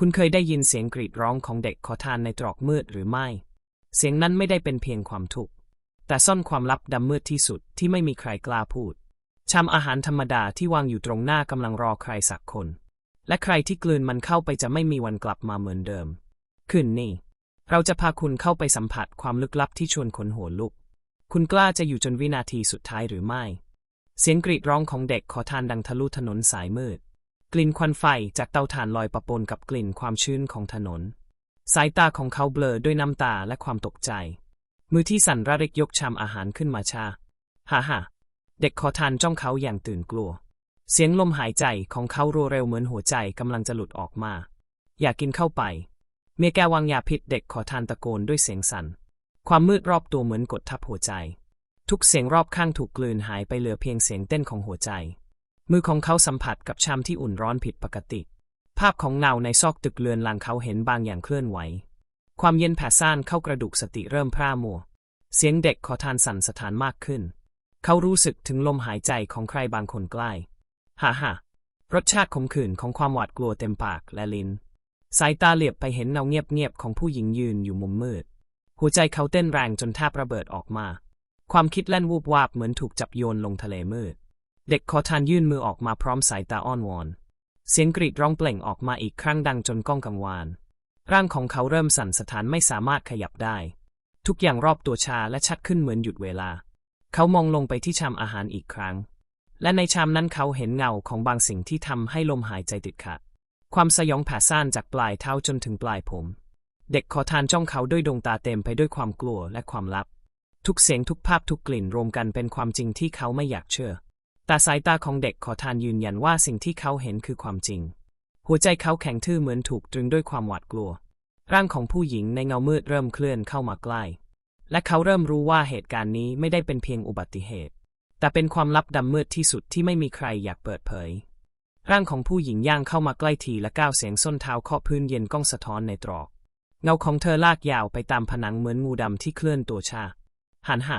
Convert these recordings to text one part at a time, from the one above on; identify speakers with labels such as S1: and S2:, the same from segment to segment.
S1: คุณเคยได้ยินเสียงกรีดร้องของเด็กขอทานในตรอกมืดหรือไม่ เสียงนั้นไม่ได้เป็นเพียงความทุกข์ แต่ซ่อนความลับดำมืดที่สุดที่ไม่มีใครกล้าพูด ชามอาหารธรรมดาที่วางอยู่ตรงหน้ากำลังรอใครสักคน และใครที่กลืนมันเข้าไปจะไม่มีวันกลับมาเหมือนเดิม คืนนี้ เราจะพาคุณเข้าไปสัมผัสความลึกลับที่ชวนขนหัวลุก คุณกล้าจะอยู่จนวินาทีสุดท้ายหรือไม่ เสียงกรีดร้องของเด็กขอทานดังทะลุถนนสายมืด กลิ่นควันไฟจากเตาถ่านลอยปะปนกับกลิ่นความชื้นของถนน สายตาของเขาเบลอด้วยน้ำตาและความตกใจ มือที่สั่นระริกยกชามอาหารขึ้นมาชาฮ่าฮ่าเด็กขอทานจ้องเขาอย่างตื่นกลัว เสียงลมหายใจของเขารัวเร็วเหมือนหัวใจกำลังจะหลุดออกมา อยากกินเข้าไป เมียแกวางยาพิษเด็กขอทานตะโกนด้วยเสียงสัน่น ความมืดรอบตัวเหมือนกดทับหัวใจ ทุกเสียงรอบข้างถูกกลืนหายไปเหลือเพียงเสียงเต้นของหัวใจ มือของเขาสัมผัสกับชามที่อุ่นร้อนผิดปกติ ภาพของเงาในซอกตึกเลือนลางเขาเห็นบางอย่างเคลื่อนไหว ความเย็นแผ่ซ่านเข้ากระดูกสติเริ่มพร่ามัว เสียงเด็กขอทานสั่นสะท้านมากขึ้น เขารู้สึกถึงลมหายใจของใครบางคนใกล้ฮ่าฮ่ารสชาติขมขื่นของความหวาดกลัวเต็มปากและลิ้น สายตาเหลียบไปเห็นเงาเงียบๆของผู้หญิงยืนอยู่มุมมืด หัวใจเขาเต้นแรงจนแทบระเบิดออกมา ความคิดแล่นวูบวาบเหมือนถูกจับโยนลงทะเลมืด เด็กขอทานยื่นมือออกมาพร้อมสายตาอ้อนวอน เสียงกรีดร้องเปล่งออกมาอีกครั้งดังจนก้องกังวาน ร่างของเขาเริ่มสั่นสะท้านไม่สามารถขยับได้ ทุกอย่างรอบตัวชาและชัดขึ้นเหมือนหยุดเวลา เขามองลงไปที่ชามอาหารอีกครั้ง และในชามนั้นเขาเห็นเงาของบางสิ่งที่ทำให้ลมหายใจติดขัด ความสยองแผ่ซ่านจากปลายเท้าจนถึงปลายผม เด็กขอทานจ้องเขาด้วยดวงตาเต็มไปด้วยความกลัวและความลับ ทุกเสียงทุกภาพทุกกลิ่นรวมกันเป็นความจริงที่เขาไม่อยากเชื่อ แต่สายตาของเด็กขอทานยืนยันว่าสิ่งที่เขาเห็นคือความจริง หัวใจเขาแข็งทื่อเหมือนถูกตรึงด้วยความหวาดกลัว ร่างของผู้หญิงในเงามืดเริ่มเคลื่อนเข้ามาใกล้ และเขาเริ่มรู้ว่าเหตุการณ์นี้ไม่ได้เป็นเพียงอุบัติเหตุ แต่เป็นความลับดำมืดที่สุดที่ไม่มีใครอยากเปิดเผย ร่างของผู้หญิงย่างเข้ามาใกล้ทีและก้าวเสียงส้นเท้าเคาะพื้นเย็นก้องสะท้อนในตรอก เงาของเธอลากยาวไปตามผนังเหมือนงูดำที่เคลื่อนตัวชาหันหา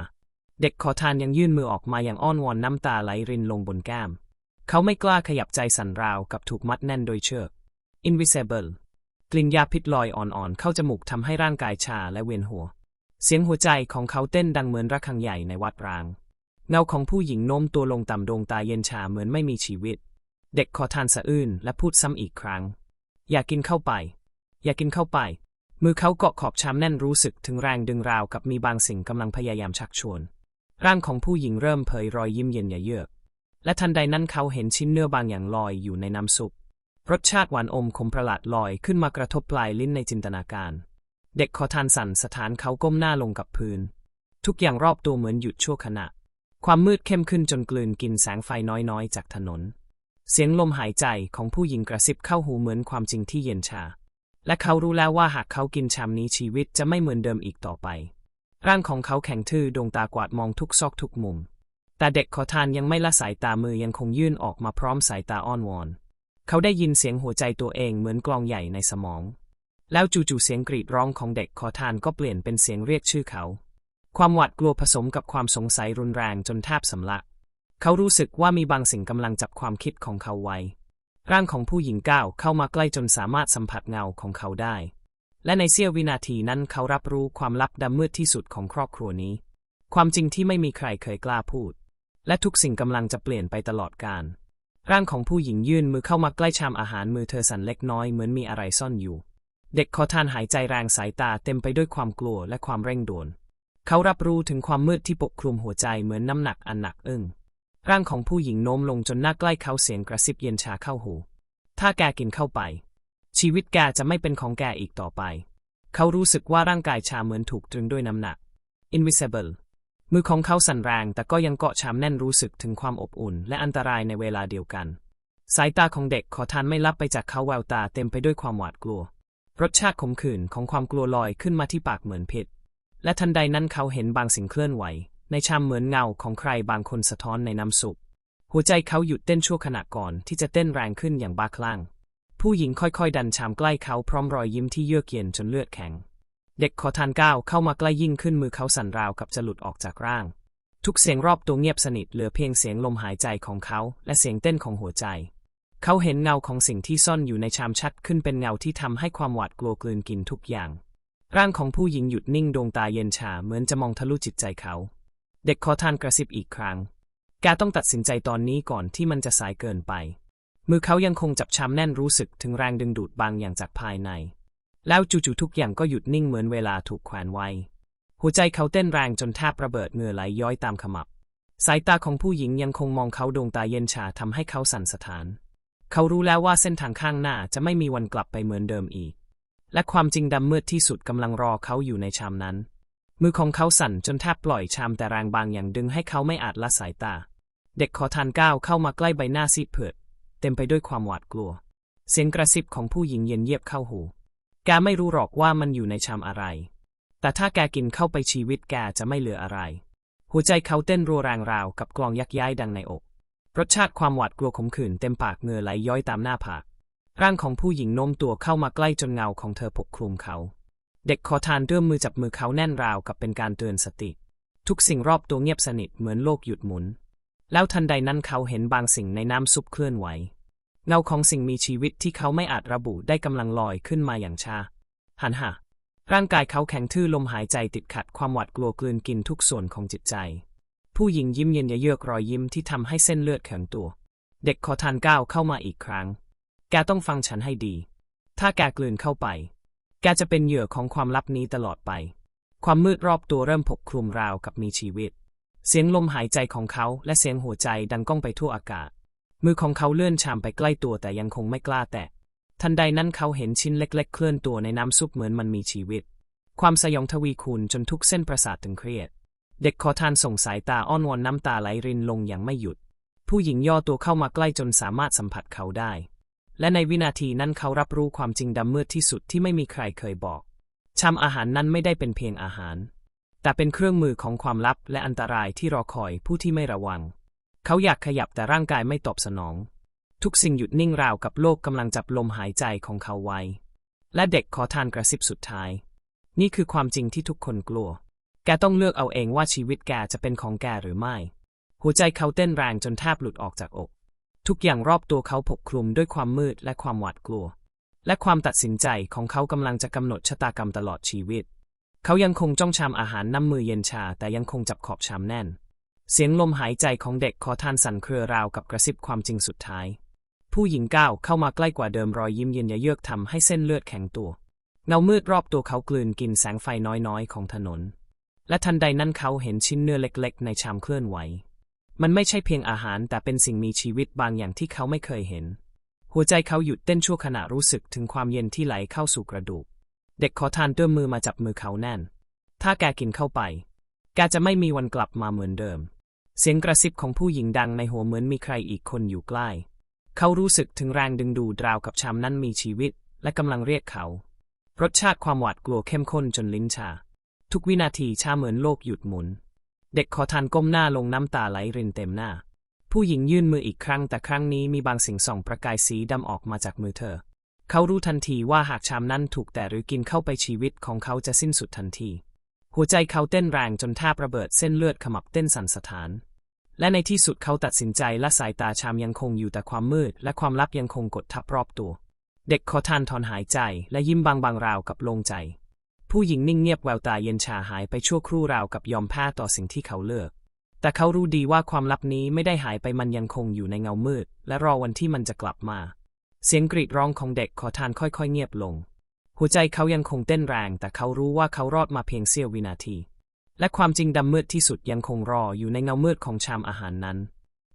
S1: เด็กขอทานยังยื่นมือออกมาอย่างอ้อนวอนน้ำตาไหลรินลงบนแก้ม เขาไม่กล้าขยับใจสั่นราวกับถูกมัดแน่นโดยเชือก invisible กลิ่นยาพิษลอยอ่อนๆ เข้าจมูกทำให้ร่างกายชาและเวียนหัว เสียงหัวใจของเขาเต้นดังเหมือนระฆังใหญ่ในวัดร้าง เงาของผู้หญิงโน้มตัวลงต่ำดวงตาเย็นชาเหมือนไม่มีชีวิต เด็กขอทานสะอื้นและพูดซ้ำอีกครั้ง อย่ากินเข้าไป อย่ากินเข้าไป มือเขาเกาะขอบชามแน่นรู้สึกถึงแรงดึงราวกับมีบางสิ่งกำลังพยายามชักชวน ร่างของผู้หญิงเริ่มเผยรอยยิ้มเย็นอย่าเยือก และทันใดนั้นเขาเห็นชิ้นเนื้อบางอย่างลอยอยู่ในน้ำซุป รสชาติหวานอมขมประหลาดลอยขึ้นมากระทบปลายลิ้นในจินตนาการ เด็กขอทานสั่นสถานเขาก้มหน้าลงกับพื้น ทุกอย่างรอบตัวเหมือนหยุดชั่วขณะ ความมืดเข้มขึ้นจนกลืนกินแสงไฟน้อยๆ จากถนน เสียงลมหายใจของผู้หญิงกระซิบเข้าหูเหมือนความจริงที่เย็นชา และเขารู้แล้วว่าหากเขากินชามนี้ชีวิตจะไม่เหมือนเดิมอีกต่อไป ร่างของเขาแข็งทื่อดวงตากวาดมองทุกซอกทุกมุม แต่เด็กขอทานยังไม่ละสายตามือยังคงยื่นออกมาพร้อมสายตาอ้อนวอน เขาได้ยินเสียงหัวใจตัวเองเหมือนกลองใหญ่ในสมอง แล้วจู่ๆเสียงกรีดร้องของเด็กขอทานก็เปลี่ยนเป็นเสียงเรียกชื่อเขา ความหวาดกลัวผสมกับความสงสัยรุนแรงจนแทบสำลัก เขารู้สึกว่ามีบางสิ่งกำลังจับความคิดของเขาไว้ ร่างของผู้หญิงก้าวเข้ามาใกล้จนสามารถสัมผัสเงาของเขาได้ และในเสี้ยววินาทีนั้นเขารับรู้ความลับดำมืดที่สุดของครอบครัวนี้ ความจริงที่ไม่มีใครเคยกล้าพูด และทุกสิ่งกำลังจะเปลี่ยนไปตลอดกาลร่างของผู้หญิงยื่นมือเข้ามาใกล้ชามอาหารมือเธอสั่นเล็กน้อยเหมือนมีอะไรซ่อนอยู่ เด็กขอทานหายใจแรงสายตาเต็มไปด้วยความกลัวและความเร่งด่วน เขารับรู้ถึงความมืดที่ปกคลุมหัวใจเหมือนน้ำหนักอันหนักอึ้งร่างของผู้หญิงโน้มลงจนหน้าใกล้เขาเสียงกระซิบเย็นชาเข้าหู ถ้าแกกินเข้าไป ชีวิตแกจะไม่เป็นของแกอีกต่อไป เขารู้สึกว่าร่างกายชาเหมือนถูกตรึงด้วยน้ำหนัก invisible มือของเขาสั่นแรง แต่ก็ยังเกาะชามแน่นรู้สึกถึงความอบอุ่น และอันตรายในเวลาเดียวกัน สายตาของเด็กขอทานไม่ลับไปจากเขาแววตาเต็มไปด้วยความหวาดกลัว รสชาติขมขื่นของความกลัวลอยขึ้นมาที่ปากเหมือนพิษและทันใดนั้นเขาเห็นบางสิ่งเคลื่อนไหว ในชามเหมือนเงาของใครบางคนสะท้อนในน้ำซุปหัวใจเขาหยุดเต้นชั่วขณะก่อนที่จะเต้นแรงขึ้นอย่างบ้าคลั่ง ผู้หญิงค่อยๆ ดันชามใกล้เขาพร้อมรอยยิ้มที่เยือกเย็นจนเลือดแข็ง เด็กขอทานก้าวเข้ามาใกล้ยิ่งขึ้นมือเขาสั่นราวกับจะหลุดออกจากร่าง ทุกเสียงรอบตัวเงียบสนิทเหลือเพียงเสียงลมหายใจของเขาและเสียงเต้นของหัวใจ เขาเห็นเงาของสิ่งที่ซ่อนอยู่ในชามชัดขึ้นเป็นเงาที่ทำให้ความหวาดกลัวกลืนกินทุกอย่าง ร่างของผู้หญิงหยุดนิ่งดวงตาเย็นชาเหมือนจะมองทะลุจิตใจเขา เด็กขอทานกระซิบอีกครั้งแกต้องตัดสินใจตอนนี้ก่อนที่มันจะสายเกินไป มือเขายังคงจับชามแน่นรู้สึกถึงแรงดึงดูดบางอย่างจากภายใน แล้วจู่ๆทุกอย่างก็หยุดนิ่งเหมือนเวลาถูกแขวนไว้ หัวใจเขาเต้นแรงจนแทบระเบิดเหงื่อไหลย้อยตามขมับ สายตาของผู้หญิงยังคงมองเขาดวงตาเย็นชาทำให้เขาสั่นสะท้าน เขารู้แล้วว่าเส้นทางข้างหน้าจะไม่มีวันกลับไปเหมือนเดิมอีก และความจริงดำมืดที่สุดกำลังรอเขาอยู่ในชามนั้น มือของเขาสั่นจนแทบปล่อยชามแต่แรงบางอย่างดึงให้เขาไม่อาจละสายตาเด็กขอทานก้าวเข้ามาใกล้ใบหน้าซีดเผือด เต็มไปด้วยความหวาดกลัว เสียงกระซิบของผู้หญิงเย็นเยียบเข้าหู แกไม่รู้หรอกว่ามันอยู่ในชามอะไร แต่ถ้าแกกินเข้าไปชีวิตแกจะไม่เหลืออะไร หัวใจเขาเต้นรัวแรงราวกับกลองยักย้ายดังในอก รสชาติความหวาดกลัวขมขื่นเต็มปากเหงื่อไหลย้อยตามหน้าผาก ร่างของผู้หญิงโน้มตัวเข้ามาใกล้จนเงาของเธอปกคลุมเขา เด็กขอทานเริ่มมือจับมือเขาแน่นราวกับเป็นการเตือนสติ ทุกสิ่งรอบตัวเงียบสนิทเหมือนโลกหยุดหมุน แล้วทันใดนั้นเขาเห็นบางสิ่งในน้ำซุปเคลื่อนไหว เงาของสิ่งมีชีวิตที่เขาไม่อาจระบุได้กำลังลอยขึ้นมาอย่างช้าหันหาร่างกายเขาแข็งทื่อลมหายใจติดขัดความหวาดกลัวกลืนกินทุกส่วนของจิตใจ ผู้หญิงยิ้มเย็นเยือกรอยยิ้มที่ทำให้เส้นเลือดแข็งตัว เด็กขอทานก้าวเข้ามาอีกครั้ง แกต้องฟังฉันให้ดี ถ้าแกกลืนเข้าไป แกจะเป็นเหยื่อของความลับนี้ตลอดไป ความมืดรอบตัวเริ่มปกคลุมราวกับมีชีวิต เสียงลมหายใจของเขาและเสียงหัวใจดังก้องไปทั่วอากาศ มือของเขาเลื่อนชามไปใกล้ตัวแต่ยังคงไม่กล้าแตะ ทันใดนั้นเขาเห็นชิ้นเล็ก ๆ เคลื่อนตัวในน้ำซุปเหมือนมันมีชีวิต ความสยองทวีคูณจนทุกเส้นประสาทตึงเครียด เด็กขอทานส่งสายตาอ้อนวอนน้ำตาไหลรินลงอย่างไม่หยุด ผู้หญิงย่อตัวเข้ามาใกล้จนสามารถสัมผัสเขาได้ และในวินาทีนั้นเขารับรู้ความจริงดำมืดที่สุดที่ไม่มีใครเคยบอกชามอาหารนั้นไม่ได้เป็นเพียงอาหาร แต่เป็นเครื่องมือของความลับและอันตรายที่รอคอยผู้ที่ไม่ระวัง เขาอยากขยับแต่ร่างกายไม่ตอบสนอง ทุกสิ่งหยุดนิ่งราวกับโลกกำลังจับลมหายใจของเขาไว้ และเด็กขอทานกระซิบสุดท้าย นี่คือความจริงที่ทุกคนกลัว แกต้องเลือกเอาเองว่าชีวิตแกจะเป็นของแกหรือไม่ หัวใจเขาเต้นแรงจนแทบหลุดออกจากอก ทุกอย่างรอบตัวเขาปกคลุมด้วยความมืดและความหวาดกลัว และความตัดสินใจของเขากำลังจะกำหนดชะตากรรมตลอดชีวิต เขายังคงจ้องชามอาหารน้ำมือเย็นชา แต่ยังคงจับขอบชามแน่น เสียงลมหายใจของเด็กขอทานสั่นเครือราวกับกระซิบความจริงสุดท้าย ผู้หญิงก้าวเข้ามาใกล้กว่าเดิมรอยยิ้มเย็นยะเยือกทำให้เส้นเลือดแข็งตัวเงามืดรอบตัวเขากลืนกินแสงไฟน้อยๆ ของถนน และทันใดนั้นเขาเห็นชิ้นเนื้อเล็กๆ ในชามเคลื่อนไหว มันไม่ใช่เพียงอาหารแต่เป็นสิ่งมีชีวิตบางอย่างที่เขาไม่เคยเห็น หัวใจเขาหยุดเต้นชั่วขณะรู้สึกถึงความเย็นที่ไหลเข้าสู่กระดูก เด็กขอทานเอื้อมมือมาจับมือเขาแน่น ถ้าแกกินเข้าไป แกจะไม่มีวันกลับมาเหมือนเดิม เสียงกระซิบของผู้หญิงดังในหัวเหมือนมีใครอีกคนอยู่ใกล้ เขารู้สึกถึงแรงดึงดูดราวกับชามนั้นมีชีวิต และกำลังเรียกเขา รสชาติความหวาดกลัวเข้มข้นจนลิ้นชา ทุกวินาทีชาเหมือนโลกหยุดหมุน เด็กขอทานก้มหน้าลงน้ำตาไหลรินเต็มหน้า ผู้หญิงยื่นมืออีกครั้งแต่ครั้งนี้มีบางสิ่งส่องประกายสีดำออกมาจากมือเธอ เขารู้ทันทีว่าหากชามนั้นถูกแต่หรือกินเข้าไปชีวิตของเขาจะสิ้นสุดทันที หัวใจเขาเต้นแรงจนแทบระเบิดเส้นเลือดขมับเต้นสั่นสะท้าน และในที่สุดเขาตัดสินใจและสายตาชามยังคงอยู่แต่ความมืด และความลับยังคงกดทับรอบตัว เด็กขอทานถอนหายใจและยิ้มบางๆราวกับโลงใจ ผู้หญิงนิ่งเงียบแววตาเย็นชาหายไปชั่วครู่ราวกับยอมแพ้ต่อสิ่งที่เขาเลือกแต่เขารู้ดีว่าความลับนี้ไม่ได้หายไปมันยังคงอยู่ในเงามืด และรอวันที่มันจะกลับมา เสียงกรีดร้องของเด็กขอทานค่อยๆเงียบลง หัวใจเขายังคงเต้นแรง แต่เขารู้ว่าเขารอดมาเพียงเสี้ยววินาที และความจริงดำมืดที่สุดยังคงรออยู่ในเงามืดของชามอาหารนั้น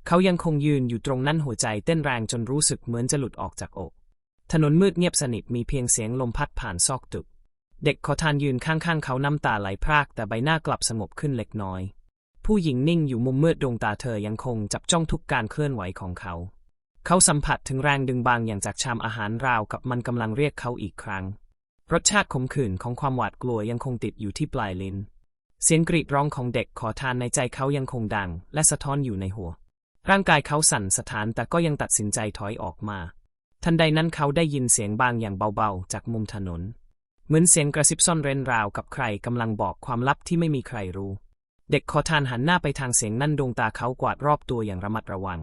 S1: เขายังคงยืนอยู่ตรงนั้นหัวใจเต้นแรงจนรู้สึกเหมือนจะหลุดออกจากอก ถนนมืดเงียบสนิทมีเพียงเสียงลมพัดผ่านซอกตึก เด็กขอทานยืนข้างๆ เขาน้ำตาไหลพรากแต่ใบหน้ากลับสงบขึ้นเล็กน้อย ผู้หญิงนิ่งอยู่มุมมืดดวงตาเธอยังคงจับจ้องทุกการเคลื่อนไหวของเขา เขาสัมผัสถึงแรงดึงบางอย่างจากชามอาหารราวกับมันกำลังเรียกเขาอีกครั้ง รสชาติขมขื่นของความหวาดกลัวยังคงติดอยู่ที่ปลายลิ้น เสียงกรีดร้องของเด็กขอทานในใจเขายังคงดัง และสะท้อนอยู่ในหัว ร่างกายเขาสั่นสะท้านแต่ก็ยังตัดสินใจถอยออกมา ทันใดนั้นเขาได้ยินเสียงบางอย่างเบาๆ จากมุมถนน เหมือนเสียงกระซิบซ่อนเร้นราวกับใครกำลังบอกความลับที่ไม่มีใครรู้ เด็กขอทานหันหน้าไปทางเสียงนั่นดวงตาเขากวาดรอบตัวอย่างระมัดระวัง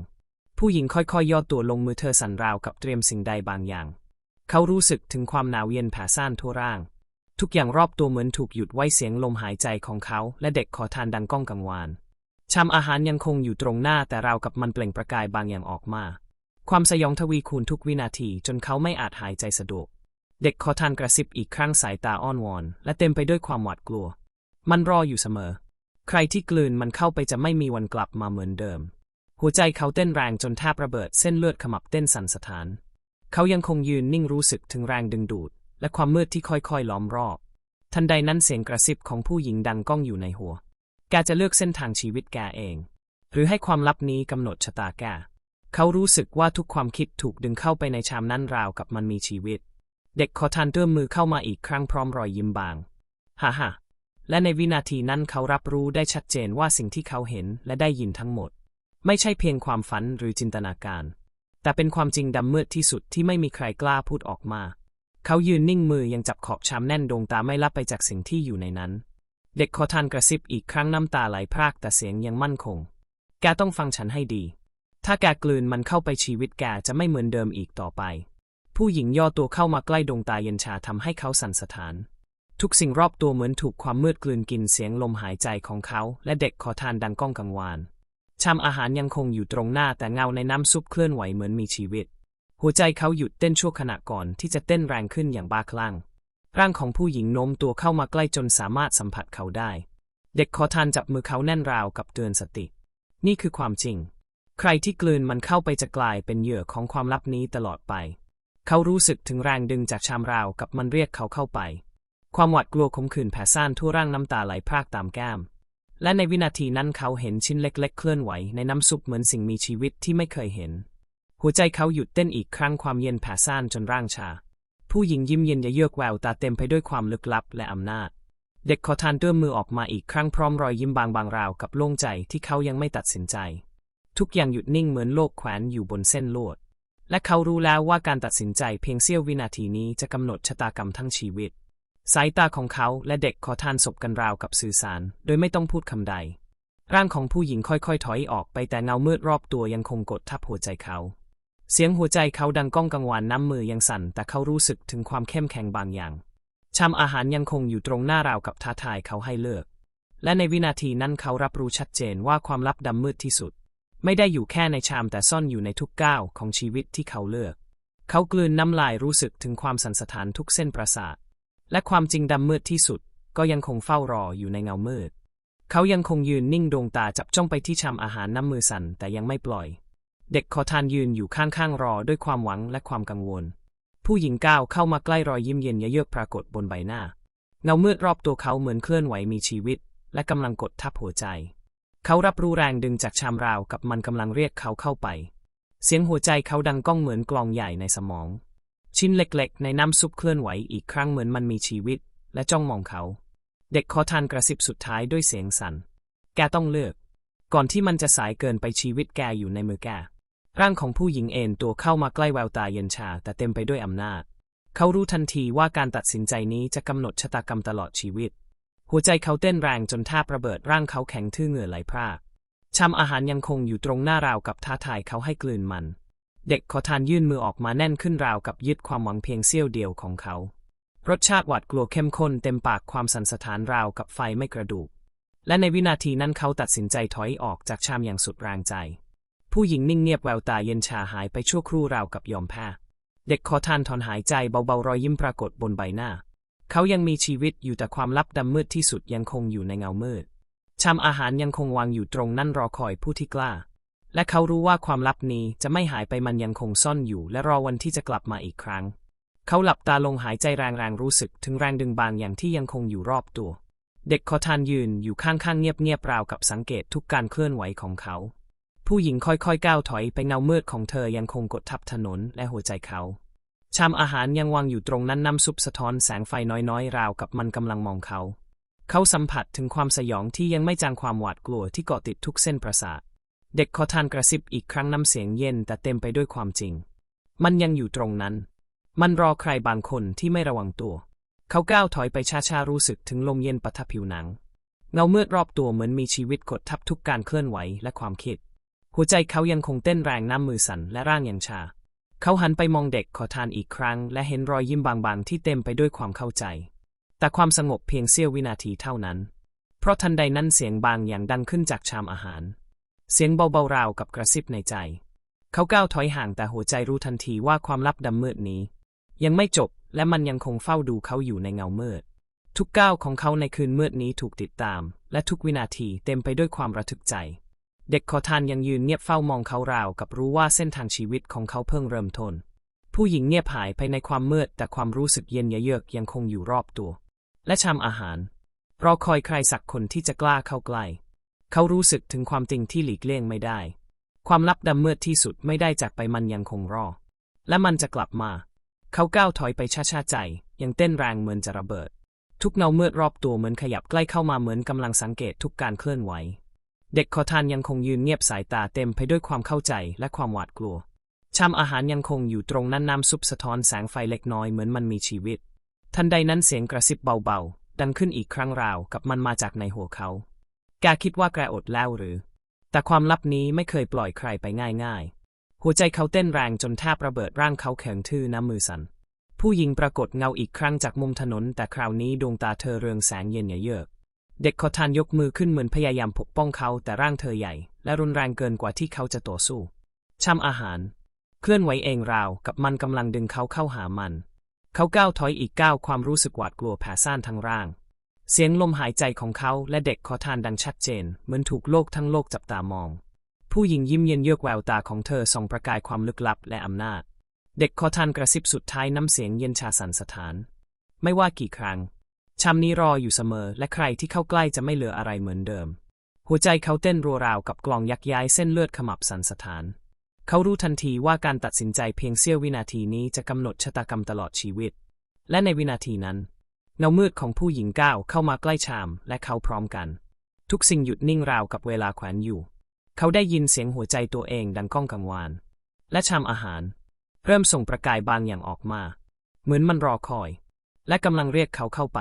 S1: ผู้หญิงค่อยๆย่อตัวลงมือเธอสั่นราวกับเตรียมสิ่งใดบางอย่าง เขารู้สึกถึงความหนาวเย็นแผ่ซ่านทั่วร่าง ทุกอย่างรอบตัวเหมือนถูกหยุดไว้เสียงลมหายใจของเขา และเด็กขอทานดังก้องกังวานชามอาหารยังคงอยู่ตรงหน้าแต่ราวกับมันเปล่งประกายบางอย่างออกมา ความสยองทวีคูณทุกวินาทีจนเขาไม่อาจหายใจสะดวก เด็กขอทานกระซิบอีกครั้งสายตาอ้อนวอน และเต็มไปด้วยความหวาดกลัว มันรออยู่เสมอ ใครที่กลืนมันเข้าไปจะไม่มีวันกลับมาเหมือนเดิม หัวใจเขาเต้นแรงจนแทบระเบิดเส้นเลือดขมับเต้นสั่นสะท้าน เขายังคงยืนนิ่งรู้สึกถึงแรงดึงดูด และความมืดที่ค่อยๆล้อมรอบ ทันใดนั้นเสียงกระซิบของผู้หญิงดังก้องอยู่ในหัว แกจะเลือกเส้นทางชีวิตแกเอง หรือให้ความลับนี้กำหนดชะตาแก เขารู้สึกว่าทุกความคิดถูกดึงเข้าไปในชามนั้นราวกับมันมีชีวิต เด็กขอทานเตื้อมมือเข้ามาอีกครั้งพร้อมรอยยิ้มบางฮ่าฮ่าและในวินาทีนั้นเขารับรู้ได้ชัดเจนว่าสิ่งที่เขาเห็นและได้ยินทั้งหมด ไม่ใช่เพียงความฝันหรือจินตนาการ แต่เป็นความจริงดำมืดที่สุดที่ไม่มีใครกล้าพูดออกมา เขายืนนิ่งมือยังจับขอบชามแน่นดวงตาไม่ลับไปจากสิ่งที่อยู่ในนั้น เด็กขอทานกระซิบอีกครั้งน้ำตาไหลพรากแต่เสียงยังมั่นคง แกต้องฟังฉันให้ดี ถ้าแกกลืนมันเข้าไปชีวิตแกจะไม่เหมือนเดิมอีกต่อไป ผู้หญิงย่อตัวเข้ามาใกล้ดวงตาเย็นชาทำให้เขาสั่นสะท้านทุกสิ่งรอบตัวเหมือนถูกความมืดกลืนกินเสียงลมหายใจของเขา และเด็กขอทานดังก้องกังวาน ชามอาหารยังคงอยู่ตรงหน้าแต่เงาในน้ำซุปเคลื่อนไหวเหมือนมีชีวิต หัวใจเขาหยุดเต้นชั่วขณะก่อนที่จะเต้นแรงขึ้นอย่างบ้าคลั่ง ร่างของผู้หญิงโน้มตัวเข้ามาใกล้จนสามารถสัมผัสเขาได้ เด็กขอทานจับมือเขาแน่นราวกับเตือนสติ นี่คือความจริง ใครที่กลืนมันเข้าไปจะกลายเป็นเหยื่อของความลับนี้ตลอดไป เขารู้สึกถึงแรงดึงจากชามราวกับมันเรียกเขาเข้าไป ความหวาดกลัวขมขื่นแผ่ซ่านทั่วร่างน้ำตาไหลพรากตามแก้ม และในวินาทีนั้นเขาเห็นชิ้นเล็ก ๆ เคลื่อนไหวในน้ำซุปเหมือนสิ่งมีชีวิตที่ไม่เคยเห็น หัวใจเขาหยุดเต้นอีกครั้งความเย็นแผ่ซ่านจนร่างชา ผู้หญิงยิ้มเย็นเยือกแววตาเต็มไปด้วยความลึกลับและอำนาจ เด็กขอทานเตื้อมมือออกมาอีกครั้งพร้อมรอยยิ้มบางบางราวกับโล่งใจที่เขายังไม่ตัดสินใจ ทุกอย่างหยุดนิ่งเหมือนโลกแขวนอยู่บนเส้นลวดและเขารู้แล้วว่าการตัดสินใจเพียงเสี้ยววินาทีนี้จะกำหนดชะตากรรมทั้งชีวิต สายตาของเขาและเด็กขอทานศพกันราวกับสื่อสาร โดยไม่ต้องพูดคำใด ร่างของผู้หญิงค่อยๆ ถอยออกไปแต่เงามืดรอบตัวยังคงกดทับหัวใจเขา เสียงหัวใจเขาดังก้องกังวานน้ำมือยังสั่น แต่เขารู้สึกถึงความเข้มแข็งบางอย่างชามอาหารยังคงอยู่ตรงหน้าราวกับท้าทายเขาให้เลิก และในวินาทีนั้นเขารับรู้ชัดเจนว่าความลับดำมืดที่สุด ไม่ได้อยู่แค่ในชามแต่ซ่อนอยู่ในทุกก้าวของชีวิตที่เขาเลือก เขากลืนน้ำลายรู้สึกถึงความสันสะท้านทุกเส้นประสาท และความจริงดำมืดที่สุด ก็ยังคงเฝ้ารออยู่ในเงามืด เขายังคงยืนนิ่งดวงตาจับจ้องไปที่ชามอาหารน้ำมือสั่นแต่ยังไม่ปล่อย เด็กขอทานยืนอยู่ข้างๆรอด้วยความหวังและความกังวล ผู้หญิงก้าวเข้ามาใกล้รอยยิ้มเย็นเยือกปรากฏบนใบหน้า เงามืดรอบตัวเขาเหมือนเคลื่อนไหวมีชีวิต และกำลังกดทับหัวใจ เขารับรู้แรงดึงจากชามราวกับมันกำลังเรียกเขาเข้าไป เสียงหัวใจเขาดังก้องเหมือนกลองใหญ่ในสมอง ชิ้นเล็กๆ ในน้ำซุปเคลื่อนไหวอีกครั้งเหมือนมันมีชีวิต และจ้องมองเขา เด็กขอทานกระซิบสุดท้ายด้วยเสียงสัน่น แกต้องเลือก ก่อนที่มันจะสายเกินไปชีวิตแกอยู่ในมือแก ร่างของผู้หญิงเอ็นตัวเข้ามาใกล้แววตาเย็นชา แต่เต็มไปด้วยอำนาจ เขารู้ทันทีว่าการตัดสินใจนี้จะกำหนดชะตากรรมตลอดชีวิต หัวใจเขาเต้นแรงจนแทบระเบิดร่างเขาแข็งทื่อเหงื่อไหลพรากชามอาหารยังคงอยู่ตรงหน้าราวกับท้าทายเขาให้กลืนมัน เด็กขอทานยื่นมือออกมาแน่นขึ้นราวกับยึดความหวังเพียงเสี้ยวเดียวของเขา รสชาติหวาดกลัวเข้มข้นเต็มปากความสันสะท้านราวกับไฟไม่กระดูก และในวินาทีนั้นเขาตัดสินใจถอยออกจากชามอย่างสุดแรงใจ ผู้หญิงนิ่งเงียบแววตาเย็นชาหายไปชั่วครู่ราวกับยอมแพ้เด็กขอทานถอนหายใจเบาๆรอยยิ้มปรากฏบนใบหน้า เขายังมีชีวิตอยู่แต่ความลับดำมืดที่สุดยังคงอยู่ในเงามืดชามอาหารยังคงวางอยู่ตรงนั่นรอคอยผู้ที่กล้า และเขารู้ว่าความลับนี้จะไม่หายไปมันยังคงซ่อนอยู่ และรอวันที่จะกลับมาอีกครั้ง เขาหลับตาลงหายใจแรงๆรู้สึกถึงแรงดึงบางอย่างที่ยังคงอยู่รอบตัว เด็กขอทานยืนอยู่ข้างๆเงียบๆราวกับสังเกตทุกการเคลื่อนไหวของเขา ผู้หญิงค่อยๆก้าวถอยไปเงามืดของเธอยังคงกดทับถนนและหัวใจเขา ชามอาหารยังวางอยู่ตรงนั้นน้ำซุปสะท้อนแสงไฟน้อยๆ ราวกับมันกำลังมองเขา เขาสัมผัสถึงความสยองที่ยังไม่จางความหวาดกลัวที่เกาะติดทุกเส้นประสาท เด็กขอทานกระซิบอีกครั้งน้ำเสียงเย็นแต่เต็มไปด้วยความจริง มันยังอยู่ตรงนั้น มันรอใครบางคนที่ไม่ระวังตัว เขาก้าวถอยไปช้าๆรู้สึกถึงลมเย็นปะทะผิวหนัง เงามืดรอบตัวเหมือนมีชีวิตกดทับทุกการเคลื่อนไหวและความคิด หัวใจเขายังคงเต้นแรงน้ำมือสั่นและร่างยังชา เขาหันไปมองเด็กขอทานอีกครั้ง และเห็นรอยยิ้มบางๆ ที่เต็มไปด้วยความเข้าใจ แต่ความสงบเพียงเสี้ยววินาทีเท่านั้น เพราะทันใดนั้นเสียงบางอย่างดังขึ้นจากชามอาหาร เสียงเบาๆราวกับกระซิบในใจ เขาก้าวถอยห่างแต่หัวใจรู้ทันทีว่าความลับดำมืดนี้ ยังไม่จบและมันยังคงเฝ้าดูเขาอยู่ในเงามืด ทุกก้าวของเขาในคืนมืดนี้ถูกติดตาม และทุกวินาทีเต็มไปด้วยความระทึกใจ เด็กขอทานยังยืนเงียบเฝ้ามองเขาราวกับรู้ว่าเส้นทางชีวิตของเขาเพิ่งเริ่มต้นผู้หญิงเงียบหายไปในความมืดแต่ความรู้สึกเย็นเยือกยังคงอยู่รอบตัว และชามอาหารรอคอยใครสักคนที่จะกล้าเข้าใกล้ เขารู้สึกถึงความจริงที่หลีกเลี่ยงไม่ได้ ความลับดำมืดที่สุดไม่ได้จากไปมันยังคงรอ และมันจะกลับมา เขาก้าวถอยไปช้าๆใจ ยังเต้นแรงเหมือนจะระเบิด ทุกเงามืดรอบตัวเหมือนขยับใกล้เข้ามาเหมือนกำลังสังเกตทุกการเคลื่อนไหว เด็กขอทานยังคงยืนเงียบสายตาเต็มไปด้วยความเข้าใจและความหวาดกลัวชามอาหารยังคงอยู่ตรงนั้นน้ำซุปสะท้อนแสงไฟเล็กน้อยเหมือนมันมีชีวิต ทันใดนั้นเสียงกระซิบเบาๆ ดังขึ้นอีกครั้งราวกับมันมาจากในหัวเขา แกคิดว่าแกอดแล้วหรือ แต่ความลับนี้ไม่เคยปล่อยใครไปง่ายๆ หัวใจเขาเต้นแรงจนแทบระเบิดร่างเขาแข็งทื่อน้ำมือสัน่น ผู้หญิงปรากฏเงาอีกครั้งจากมุมถนน แต่คราวนี้ดวงตาเธอเรืองแสงเย็นเยือก เด็กขอทานยกมือขึ้นเหมือนพยายามปกป้องเขาแต่ร่างเธอใหญ่ และรุนแรงเกินกว่าที่เขาจะต่อสู้ชามอาหาร เคลื่อนไหวเองราวกับมันกำลังดึงเขาเข้าหามัน เขาก้าวถอยอีกก้าวความรู้สึกหวาดกลัวแผ่ซ่านทั้งร่าง เสียงลมหายใจของเขาและเด็กขอทานดังชัดเจน เหมือนถูกโลกทั้งโลกจับตามอง ผู้หญิงยิ้มเย็นเยือกแววตาของเธอส่องประกายความลึกลับและอำนาจ เด็กขอทานกระซิบสุดท้ายน้ำเสียงเย็นชาสันสถาน ไม่ว่ากี่ครั้งชามนี้รออยู่เสมอ และใครที่เข้าใกล้จะไม่เหลืออะไรเหมือนเดิม หัวใจเขาเต้นรัวราวกับกลองยักย้ายเส้นเลือดขมับสันสถาน เขารู้ทันทีว่าการตัดสินใจเพียงเสี้ยววินาทีนี้จะกำหนดชะตากรรมตลอดชีวิต และในวินาทีนั้น เงามืดของผู้หญิงก้าวเข้ามาใกล้ชามและเขาพร้อมกัน ทุกสิ่งหยุดนิ่งราวกับเวลาแขวนอยู่ เขาได้ยินเสียงหัวใจตัวเองดังก้องกังวาน และชามอาหาร เริ่มส่งประกายบางอย่างออกมา เหมือนมันรอคอย และกำลังเรียกเขาเข้าไป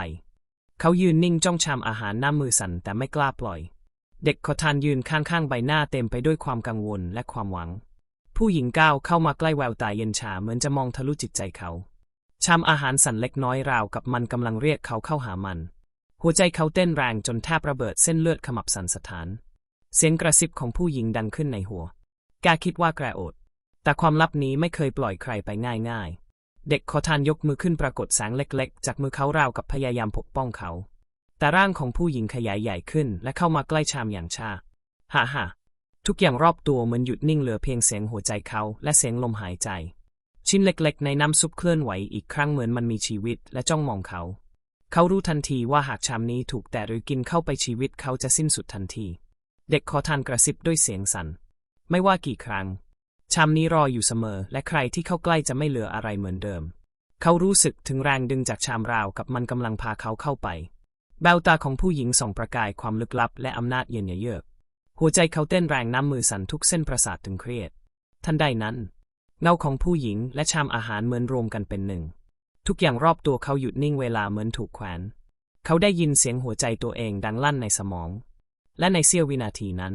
S1: เขายืนนิ่งจ้องชามอาหารหน้ามือสั่นแต่ไม่กล้าปล่อย เด็กขอทานยืนข้างๆใบหน้าเต็มไปด้วยความกังวลและความหวัง ผู้หญิงก้าวเข้ามาใกล้แววตาเย็นชาเหมือนจะมองทะลุจิตใจเขา ชามอาหารสั่นเล็กน้อยราวกับมันกำลังเรียกเขาเข้าหามัน หัวใจเขาเต้นแรงจนแทบระเบิดเส้นเลือดขมับสั่นสถาน เสียงกระซิบของผู้หญิงดังขึ้นในหัวแกคิดว่าแกอด แต่ความลับนี้ไม่เคยปล่อยใครไปง่ายๆ เด็กขอทานยกมือขึ้นปรากฏแสงเล็กๆ จากมือเขาราวกับพยายามปกป้องเขา แต่ร่างของผู้หญิงขยายใหญ่ขึ้น และเข้ามาใกล้ชามอย่างชาฮ่าฮ่าทุกอย่างรอบตัวเหมือนหยุดนิ่งเหลือเพียงเสียงหัวใจเขาและเสียงลมหายใจ ชิ้นเล็กๆ ในน้ำซุปเคลื่อนไหวอีกครั้งเหมือนมันมีชีวิตและจ้องมองเขา เขารู้ทันทีว่าหากชามนี้ถูกแตะหรือกินเข้าไปชีวิตเขาจะสิ้นสุดทันที เด็กขอทานกระซิบด้วยเสียงสัน่น ไม่ว่ากี่ครั้ง ชามนี้รออยู่เสมอ และใครที่เข้าใกล้จะไม่เหลืออะไรเหมือนเดิม เขารู้สึกถึงแรงดึงจากชามราวกับมันกำลังพาเขาเข้าไปแววตาของผู้หญิงส่องประกายความลึกลับ และอำนาจเย็นเยือกหัวใจเขาเต้นแรงน้ำมือสั่นทุกเส้นประสาทตึงเครียด ทันใดนั้น เงาของผู้หญิงและชามอาหารเหมือนรวมกันเป็นหนึ่ง ทุกอย่างรอบตัวเขาหยุดนิ่งเวลาเหมือนถูกแขวน เขาได้ยินเสียงหัวใจตัวเองดังลั่นในสมอง และในเสี้ยววินาทีนั้น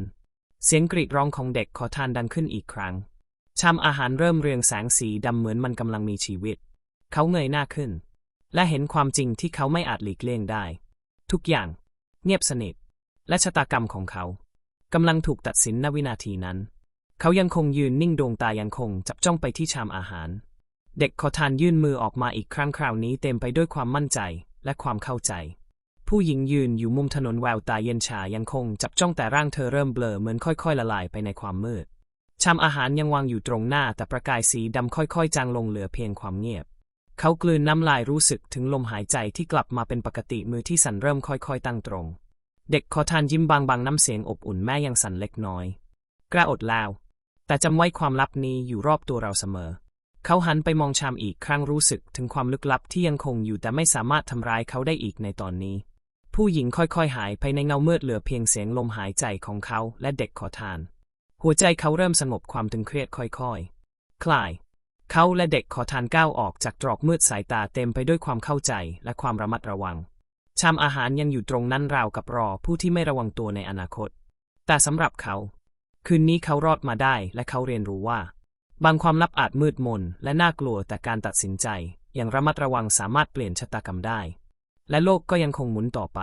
S1: เสียงกรีดร้องของเด็กขอทานดังขึ้นอีกครั้ง ชามอาหารเริ่มเรืองแสงสีดำเหมือนมันกำลังมีชีวิต เขาเงยหน้าขึ้น และเห็นความจริงที่เขาไม่อาจหลีกเลี่ยงได้ ทุกอย่างเงียบสนิท และชะตากรรมของเขากำลังถูกตัดสินณวินาทีนั้น เขายังคงยืนนิ่งดวงตายังคงจับจ้องไปที่ชามอาหาร เด็กขอทานยื่นมือออกมาอีกครั้งคราวนี้เต็มไปด้วยความมั่นใจและความเข้าใจ ผู้หญิงยืนอยู่มุมถนนแววตาเย็นชายังคงจับจ้องแต่ร่างเธอเริ่มเบลอเหมือนค่อยๆ ละลายไปในความมืด ชามอาหารยังวางอยู่ตรงหน้าแต่ประกายสีดำค่อยๆ จางลงเหลือเพียงความเงียบ เขากลืนน้ำลายรู้สึกถึงลมหายใจที่กลับมาเป็นปกติมือที่สั่นเริ่มค่อยๆ ตั้งตรง เด็กขอทานยิ้มบางๆน้ำเสียงอบอุ่นแม่ยังสั่นเล็กน้อยกล้าอดแล้ว แต่จำไว้ความลับนี้อยู่รอบตัวเราเสมอ เขาหันไปมองชามอีกครั้งรู้สึกถึงความลึกลับที่ยังคงอยู่แต่ไม่สามารถทำร้ายเขาได้อีกในตอนนี้ ผู้หญิงค่อยๆ หายไปในเงามืดเหลือเพียงเสียงลมหายใจของเขาและเด็กขอทาน หัวใจเขาเริ่มสงบความตึงเครียดค่อยๆ คลาย เขาและเด็กขอทานก้าวออกจากตรอกมืดสายตาเต็มไปด้วยความเข้าใจและความระมัดระวัง ชามอาหารยังอยู่ตรงนั้นราวกับรอผู้ที่ไม่ระวังตัวในอนาคต แต่สำหรับเขา คืนนี้เขารอดมาได้และเขาเรียนรู้ว่า บางความลับอาจมืดมนและน่ากลัวแต่การตัดสินใจ อย่างระมัดระวังสามารถเปลี่ยนชะตากรรมได้ และโลกก็ยังคงหมุนต่อไป